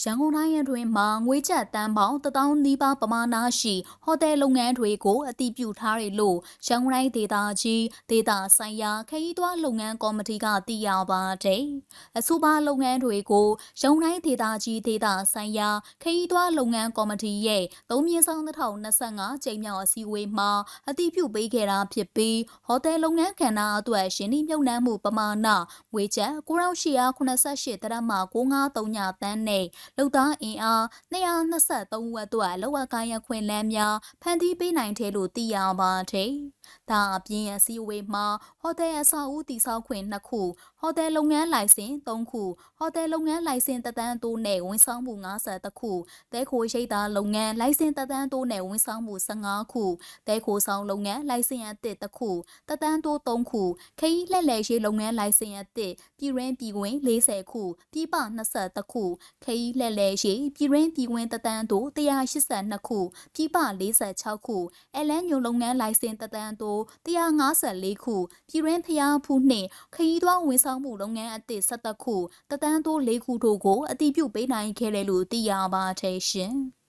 ရန်ကုန်တိုင်းအတွင်းမှာငွေကျပ်တန်းပေါင်း1000နီးပါးပမာဏရှိဟိုတယ်လုပ်ငန်းတွေကိုအတည်ပြုထားတယ်လို့ရန်ကုန်တိုင်းဒေသကြီးဒေသဆိုင်ရာခရီးသွားလုပ်ငန်းကော်မတီကသိရပါတယ်။အဆိုပါလုပ်ငန်းတွေကိုရန်ကုန်တိုင်းဒေသကြီးဒေသဆိုင်ရာခရီးသွားလုပ်ငန်းကော်မတီရဲ့သုံးမြင့်ဆောင်2025ချိန်မြောက်အစည်းအဝေးမှာအတည်ပြုပေးခဲ့တာဖြစ်ပြီးဟိုတယ်လုပ်ငန်းကဏ္ဍအတွက်ရှင်းနှီးမြှုပ်နှံမှုပမာဏငွေကျပ်9888တရမ953တန်းနဲ့လုပ်သားအင်အား223ဦးအတွက်လောက်ကရခွင့်လန်းများဖန်တီးပေးနိုင်တယ်လို့သိရပါတယ်။ ဒါအပြင်အစည်းအဝေးမှာဟိုတယ်အဆောက်အဦတည်ဆောက်ခွင့်2ခုဟိုတယ်လုပ်ငန်းလိုင်စင်3ခုဟိုတယ်လုပ်ငန်းလိုင်စင်တသန်းတိုးနဲ့ဝန်ဆောင်မှု50တခုတဲခိုရိတ်သားလုပ်ငန်းလိုင်စင်တသန်းတိုးနဲ့ဝန်ဆောင်မှု15ခုတဲခိုဆောင်လုပ်ငန်းလိုင်စင်အသစ်တစ်ခုတသန်းတိုး3ခုခရီးလက်လက်ရေးလုပ်ငန်းလိုင်စင်အသစ်ပြည်ရင်းပြည်ဝင်40ခုပြည်ပ20ခုခရီးလက်လက်ရေးပြည်ရင်းပြည်ဝင်တသန်းတိုး182ခုပြည်ပ46ခုအလန်ညုံလုပ်ငန်းလိုင်စင်တသန်းတိုး154ခုပြည်ရင်းဖျားဖူးနှင့်ခရီးသွားဝန်ဆောင်မှုလုပ်ငန်းအသစ်17ခုတသန်းတိုး4ခုတို့ကိုအတည်ပြုပေးနိုင်ခဲ့တယ်လို့သိရပါတယ်ရှင်။